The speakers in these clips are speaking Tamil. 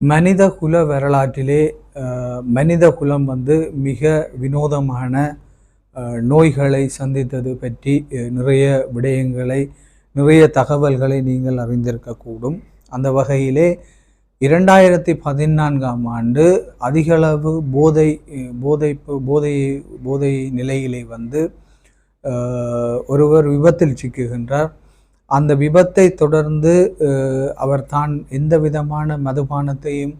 மனித குல வரலாற்றிலே மனித குலம் வந்து மிக வினோதமான நோய்களை சந்தித்தது பற்றி நிறைய விடயங்களை நிறைய தகவல்களை நீங்கள் அறிந்திருக்கக்கூடும் அந்த வகையிலே இரண்டாயிரத்தி பதினான்காம் ஆண்டு அதிகளவு போதை போதை போதை போதை நிலையிலே வந்து ஒருவர் விபத்தில் சிக்குகின்றார். அந்த விபத்தை தொடர்ந்து அவர் தான் எந்த விதமான மதுபானத்தையும்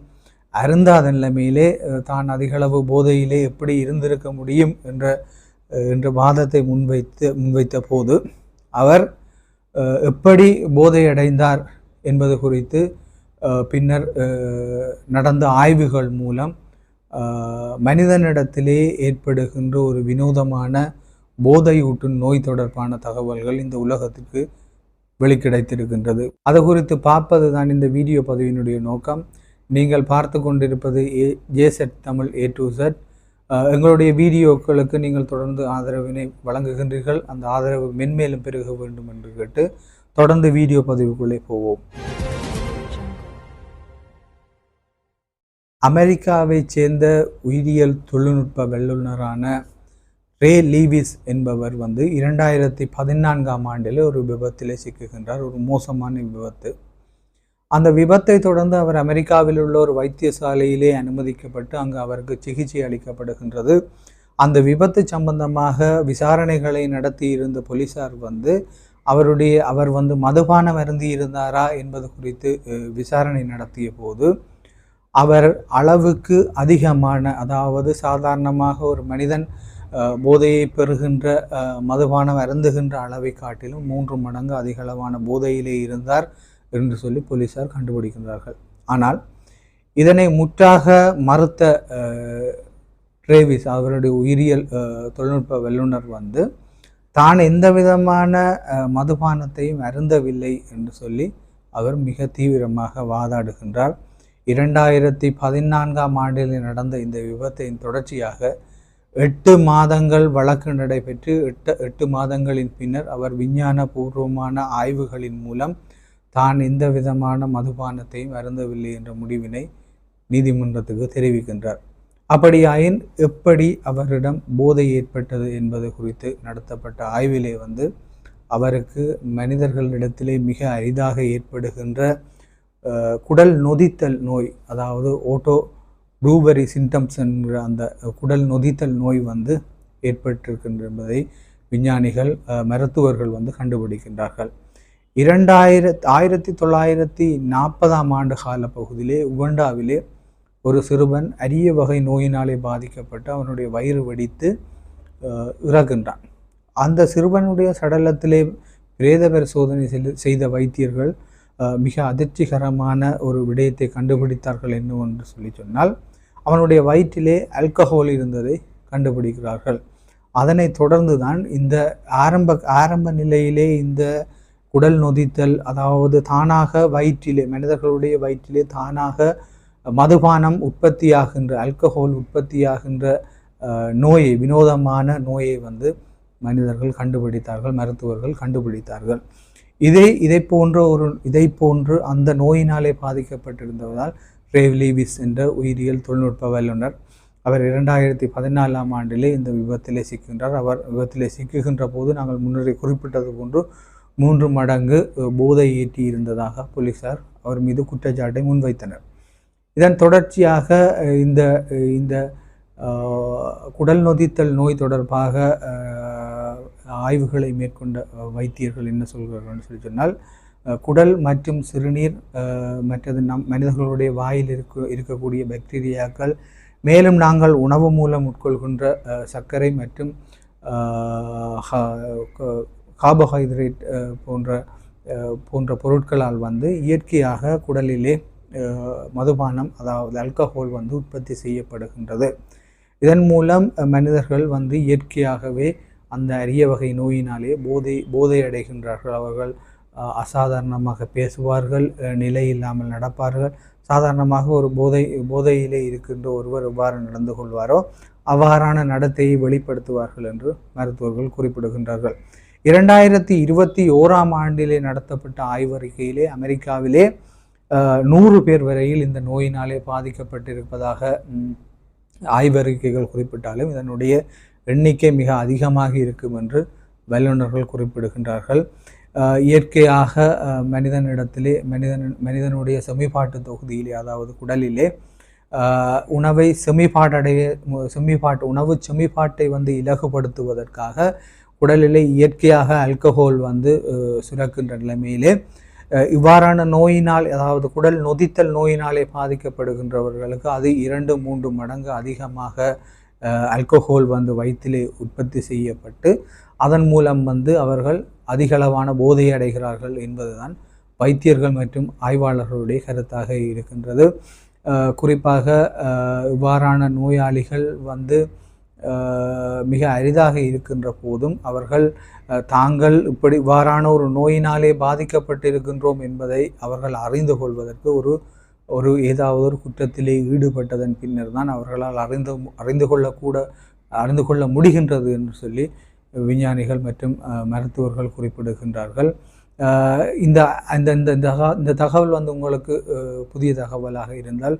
அருந்தாத நிலைமையிலே தான் அதிகளவு போதையிலே எப்படி இருந்திருக்க முடியும் என்ற என்ற வாதத்தை முன்வைத்து முன்வைத்த போது அவர் எப்படி போதையடைந்தார் என்பது குறித்து பின்னர் நடந்த ஆய்வுகள் மூலம் மனிதனிடத்திலே ஏற்படுகின்ற ஒரு வினோதமான போதையூட்டும் நோய் தொடர்பான தகவல்கள் இந்த உலகத்துக்கு வெளிக்கிடைத்திருக்கின்றது. அது குறித்து பார்ப்பது தான் இந்த வீடியோ பதிவினுடைய நோக்கம். நீங்கள் பார்த்து கொண்டிருப்பது ஏ ஜேசெட் தமிழ் ஏ டு செட். எங்களுடைய வீடியோக்களுக்கு நீங்கள் தொடர்ந்து ஆதரவினை வழங்குகின்றீர்கள். அந்த ஆதரவு மென்மேலும் பெருக வேண்டும் என்று கேட்டு தொடர்ந்து வீடியோ பதிவுக்குள்ளே போவோம். அமெரிக்காவைச் சேர்ந்த உயிரியல் தொழில்நுட்ப வல்லுநரான ரே லீவிஸ் என்பவர் வந்து இரண்டாயிரத்தி பதினான்காம் ஆண்டில் ஒரு விபத்திலே சிக்குகின்றார். ஒரு மோசமான விபத்து. அந்த விபத்தை தொடர்ந்து அவர் அமெரிக்காவில் உள்ள ஒரு வைத்தியசாலையிலே அனுமதிக்கப்பட்டு அங்கு அவருக்கு சிகிச்சை அளிக்கப்படுகின்றது. அந்த விபத்து சம்பந்தமாக விசாரணைகளை நடத்தி இருந்த போலீசார் வந்து அவருடைய அவர் வந்து மதுபானம் அருந்தி இருந்தாரா என்பது குறித்து விசாரணை நடத்திய போது அவர் அளவுக்கு அதிகமான அதாவது சாதாரணமாக ஒரு மனிதன் போதையை பெறுகின்ற மதுபானம் அருந்துகின்ற அளவை காட்டிலும் மூன்று மடங்கு அதிக அளவான போதையிலே இருந்தார் என்று சொல்லி போலீசார் கண்டுபிடிக்கின்றார்கள். ஆனால் இதனை முற்றாக மறுத்த ட்ரேவிஸ் அவருடைய உயிரியல் தொழில்நுட்ப வல்லுனர் வந்து தான் எந்த விதமான மதுபானத்தையும் அருந்தவில்லை என்று சொல்லி அவர் மிக தீவிரமாக வாதாடுகின்றார். இரண்டாயிரத்தி பதினான்காம் ஆண்டில் நடந்த இந்த விபத்தின் தொடர்ச்சியாக எட்டு மாதங்கள் வழக்கு நடைபெற்று எட்டு எட்டு மாதங்களின் பின்னர் அவர் விஞ்ஞான பூர்வமான ஆய்வுகளின் மூலம் தான் எந்த விதமான மதுபானத்தையும் அருந்தவில்லை என்ற முடிவினை நீதிமன்றத்துக்கு தெரிவிக்கின்றார். அப்படியாயின் எப்படி அவரிடம் போதை ஏற்பட்டது என்பது குறித்து நடத்தப்பட்ட ஆய்விலே வந்து அவருக்கு மனிதர்களிடத்திலே மிக அரிதாக ஏற்படுகின்ற குடல் நொதித்தல் நோய் அதாவது ஓட்டோ ப்ளூபெரி சிம்டம்ஸ் என்கிற அந்த குடல் நொதித்தல் நோய் வந்து ஏற்பட்டிருக்கின்ற என்பதை விஞ்ஞானிகள் மருத்துவர்கள் வந்து கண்டுபிடிக்கின்றார்கள். இரண்டாயிரத் ஆயிரத்தி தொள்ளாயிரத்தி நாற்பதாம் ஆண்டு கால பகுதியிலே உகண்டாவிலே ஒரு சிறுவன் அரிய வகை நோயினாலே பாதிக்கப்பட்டு அவனுடைய வயிறு வெடித்து அஹ், இறக்கின்றான். அந்த சிறுவனுடைய சடலத்திலே பிரேத பரிசோதனை செய்த வைத்தியர்கள் மிக அதிர்ச்சிகரமான ஒரு விடயத்தை கண்டுபிடித்தார்கள் என்னவென்று சொல்லி சொன்னால் அவனுடைய வயிற்றிலே ஆல்கஹால் இருந்ததை கண்டுபிடிக்கிறார்கள். அதனை தொடர்ந்து தான் இந்த ஆரம்ப ஆரம்ப நிலையிலே இந்த குடல் நொதித்தல் அதாவது தானாக வயிற்றிலே மனிதர்களுடைய வயிற்றிலே தானாக மதுபானம் உற்பத்தியாகின்ற ஆல்கஹால் உற்பத்தியாகின்ற நோயை வினோதமான நோயை வந்து மனிதர்கள் கண்டுபிடித்தார்கள் மருத்துவர்கள் கண்டுபிடித்தார்கள். இதை இதை போன்ற ஒரு இதை போன்று அந்த நோயினாலே பாதிக்கப்பட்டிருந்ததால் ரேவ் லீவிஸ் என்ற உயிரியல் தொழில்நுட்ப வல்லுநர். அவர் இரண்டாயிரத்தி பதினாலாம் ஆண்டிலே இந்த விபத்திலே சிக்கின்றார் அவர் விபத்திலே சிக்குகின்ற போது நாங்கள் முன்னரே குறிப்பிட்டது போன்று மூன்று மடங்கு போதை ஏற்றி இருந்ததாக போலீசார் அவர் மீது குற்றச்சாட்டை முன்வைத்தனர். இதன் தொடர்ச்சியாக இந்த இந்த குடல் நொதித்தல் நோய் தொடர்பாக ஆய்வுகளை மேற்கொண்ட வைத்தியர்கள் என்ன சொல்கிறார்கள் சொல்லி சொன்னால் குடல் மற்றும் சிறுநீர் மற்றது நம் மனிதர்களுடைய வாயில் இருக்க இருக்கக்கூடிய பாக்டீரியாக்கள் மேலும் நாங்கள் உணவு மூலம் உட்கொள்கின்ற சர்க்கரை மற்றும் கார்போஹைட்ரேட் போன்ற போன்ற பொருட்களால் வந்து இயற்கையாக குடலிலே மதுபானம் அதாவது அல்கஹோல் வந்து உற்பத்தி செய்யப்படுகின்றது. இதன் மூலம் மனிதர்கள் வந்து இயற்கையாகவே அந்த அரிய வகை நோயினாலே போதை போதை அடைகின்றார்கள் அவர்கள் அசாதாரணமாக பேசுவார்கள் நிலை இல்லாமல் நடப்பார்கள். சாதாரணமாக ஒரு போதை போதையிலே இருக்கின்ற ஒருவர் எவ்வாறு நடந்து கொள்வாரோ அவ்வாறான நடத்தையை வெளிப்படுத்துவார்கள் என்று மருத்துவர்கள் குறிப்பிடுகின்றார்கள். இரண்டாயிரத்தி இருபத்தி ஓராம் ஆண்டிலே நடத்தப்பட்ட ஆய்வறிக்கையிலே அமெரிக்காவிலே நூறு பேர் வரையில் இந்த நோயினாலே பாதிக்கப்பட்டிருப்பதாக ஆய்வறிக்கைகள் குறிப்பிட்டாலும் இதனுடைய எண்ணிக்கை மிக அதிகமாக இருக்கும் என்று வல்லுநர்கள் குறிப்பிடுகின்றார்கள். இயற்கையாக மனிதனிடத்திலே மனிதன் மனிதனுடைய செமிபாட்டு தொகுதியிலே அதாவது குடலிலே உணவை செமிபாட்டடைய மு- செமிபாட்டு உணவு செமிபாட்டை வந்து இலகுபடுத்துவதற்காக உடலிலே இயற்கையாக அல்கஹோல் வந்து சுரக்கின்ற நிலைமையிலே இவ்வாறான நோயினால் அதாவது குடல் நொதித்தல் நோயினாலே பாதிக்கப்படுகின்றவர்களுக்கு அது இரண்டு மூன்று மடங்கு அதிகமாக அல்கோஹோல் வந்து வயிற்றிலே உற்பத்தி செய்யப்பட்டு அதன் மூலம் வந்து அவர்கள் அதிகளவான போதை அடைகிறார்கள் என்பதுதான் வைத்தியர்கள் மற்றும் ஆய்வாளர்களுடைய கருத்தாக இருக்கின்றது. குறிப்பாக இவ்வாறான நோயாளிகள் வந்து மிக அரிதாக இருக்கின்ற போதும் அவர்கள் தாங்கள் இப்படி இவ்வாறான ஒரு நோயினாலே பாதிக்கப்பட்டிருக்கின்றோம் என்பதை அவர்கள் அறிந்து கொள்வதற்கு ஒரு ஒரு ஏதாவது ஒரு குற்றத்திலே ஈடுபட்டதன் பின்னர் தான் அவர்களால் அறிந்து அறிந்து கொள்ளக்கூட அறிந்து கொள்ள முடிகின்றது என்று சொல்லி விஞ்ஞானிகள் மற்றும் மருத்துவர்கள் குறிப்பிடுகின்றார்கள். இந்த அந்த இந்த இந்த தகவல் வந்து உங்களுக்கு புதிய தகவலாக இருந்தால்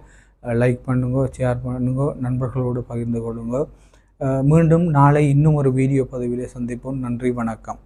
லைக் பண்ணுங்க ஷேர் பண்ணுங்க நண்பர்களோடு பகிர்ந்து கொள்ளுங்க. மீண்டும் நாளை இன்னும் ஒரு வீடியோ பதிவிலே சந்திப்போம். நன்றி வணக்கம்.